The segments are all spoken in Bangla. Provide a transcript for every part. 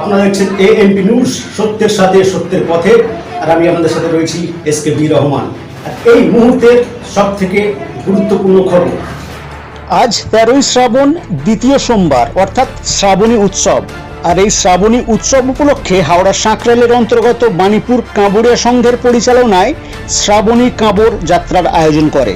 আপনারা দেখছেন এ এমপি নিউজ সত্যের সাথে সত্যের পথে, আর আমি আপনাদের সাথে রয়েছি এস কে বি রহমান। আর এই মুহূর্তের সব থেকে গুরুত্বপূর্ণ খবর। আজ তেরোই শ্রাবণ দ্বিতীয় সোমবার, অর্থাৎ শ্রাবণী উৎসব। আর এই শ্রাবণী উৎসব উপলক্ষে হাওড়া সাঁকরালের অন্তর্গত বাণীপুর কাঁবুড়িয়া সংঘের পরিচালনায় শ্রাবণী কাঁবর যাত্রার আয়োজন করে।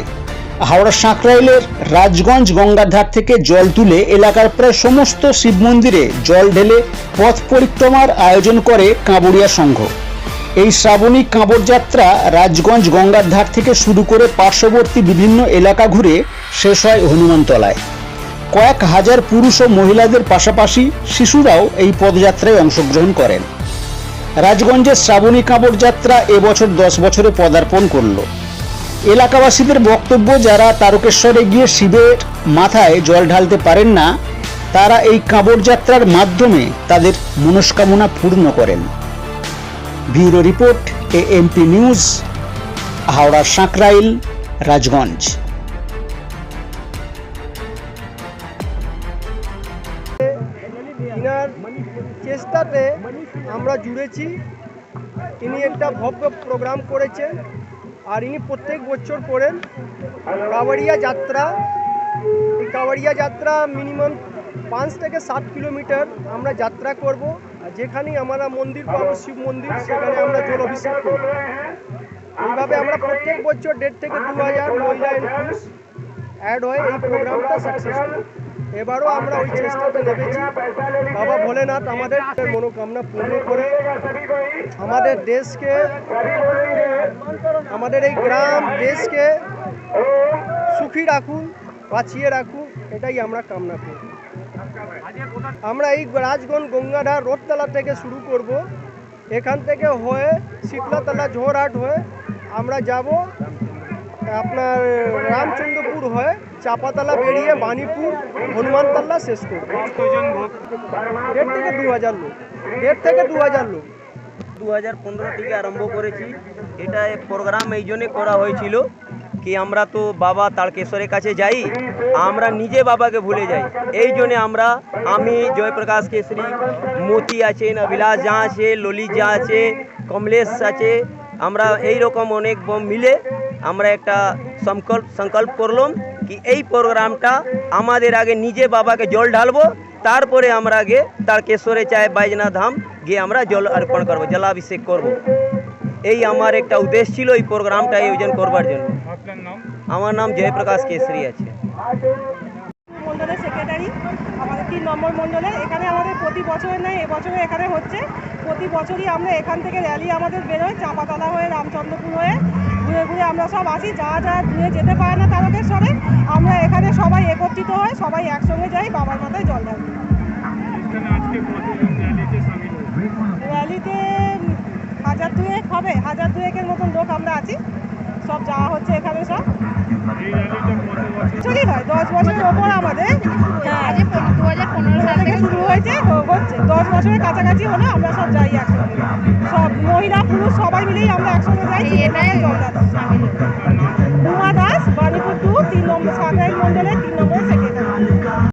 হাওড়া সাঁকরাইলের রাজগঞ্জ গঙ্গার ধার থেকে জল তুলে এলাকার প্রায় সমস্ত শিব মন্দিরে জল ঢেলে পথ পরিক্রমার আয়োজন করে কাঁবুড়িয়া সংঘ। এই শ্রাবণী কাঁবর যাত্রা রাজগঞ্জ গঙ্গার ধার থেকে শুরু করে পার্শ্ববর্তী বিভিন্ন এলাকা ঘুরে শেষ হয় হনুমানতলায়। কয়েক হাজার পুরুষ ও মহিলাদের পাশাপাশি শিশুরাও এই পদযাত্রায় অংশগ্রহণ করেন। রাজগঞ্জের শ্রাবণী কাঁবর যাত্রা এবছর দশ বছরে পদার্পণ করল। এলাকাবাসীদের বক্তব্য, যারা তারকেশ্বরে গিয়ে শিবের মাথায় জল ঢালতে পারেন না, তারা এই কাঁবর যাত্রার মাধ্যমে তাদের মনস্কামনা পূর্ণ করেন। Bureau report A MP news, Howrah Sankrail, Rajganj. চেষ্টাতে আমরা জুড়েছি। তিনি একটা ভব্য প্রোগ্রাম করেছেন। আর ইনি প্রত্যেক বছর করেন কাবাড়িয়া যাত্রা। এই কাবাড়িয়া যাত্রা মিনিমাম পাঁচ থেকে সাত কিলোমিটার আমরা যাত্রা করব। আর যেখানেই আমরা মন্দির পাবো, শিব মন্দির, সেখানে আমরা জল অভিষেক করব। এইভাবে আমরা প্রত্যেক বছর দেড় থেকে দু হাজার মহিলা অ্যাড হয় এই প্রোগ্রামটা সাকসেসফুল এবারও আমরা ওই চেষ্টাতে নেমেছি। বাবা ভোলেনাথ, আমাদের মনোকামনা পূর্ণ করে আমাদের দেশকে, আমাদের এই গ্রাম, দেশকে সুখী রাখুন, বাঁচিয়ে রাখুন, এটাই আমরা কামনা করি। আমরা এই রাজগঞ্জ গঙ্গাধার রোডতলা থেকে শুরু করব। এখান থেকে হয়ে শীতলাতলা ঝোরহাট হয়ে আমরা যাব আপনার রামচন্দ্রপুর হয়ে চাপাতলা বেরিয়ে বাণীপুর, হনুমানতলা শেষ করব। দেড় থেকে দু হাজার লোক। দেড় থেকে দু হাজার লোক। দু হাজার পনেরো থেকে আরম্ভ করেছি। এটা প্রোগ্রাম এই জন্যে করা হয়েছিল কি আমরা তো বাবা তারকেশ্বরের কাছে যাই, আমরা নিজে বাবাকে ভুলে যাই। এই জন্যে আমরা, আমি জয়প্রকাশ কেশরী মতি আছে বিলাস যা আছে, ললিত যা আছে, কমলেশ আছে, আমরা এই রকম অনেক মিলে আমরা একটা সংকল্প সংকল্প করলাম কি এই প্রোগ্রামটা আমাদের আগে নিজে বাবাকে জল ঢালবো তারপরে আমরা আগে তারকেশ্বরে চায় বাইজনা ধাম গিয়ে আমরা জল অর্পণ করব জলাভিষেক করব। এই আমার একটা উদ্দেশ্য ছিল এই প্রোগ্রামটা আয়োজন করবার জন্য। আমার নাম জয়প্রকাশ কেশরী আছে। মন্ডলের সেক্রেটারি তিন নম্বর মন্ডলের এখানে আমাদের প্রতি বছরের নয় এবছরও এখানে হচ্ছে। প্রতি বছরই আমরা এখান থেকে র্যালি আমাদের বেরোয় চাপাতলা হয়ে রামচন্দ্রপুর হয়ে। ঘুরে ঘুরে আমরা সব আসি। যা যা ঘুরে যেতে পারে না তারকেশ্বরে আমরা এখানে সবাই একত্রিত হয়ে সবাই একসঙ্গে যাই বাবার মাথায় জল ঢালি। র্যালিতে হাজার দুয়েক হবে। হাজার দুয়েকের মতন লোক আমরা আছি। সব যাওয়া হচ্ছে এখানে সব। বছরই হয় দশ বছরের ওপর আমাদের। হ্যাঁ দু হাজার পনেরো সাল থেকে শুরু হয়েছে হচ্ছে দশ বছরের কাছাকাছি হলো আমরা সব যাই একসঙ্গে। সব মহিলা পুরুষ সবাই মিলেই আমরা একসঙ্গে যাই এটাই জল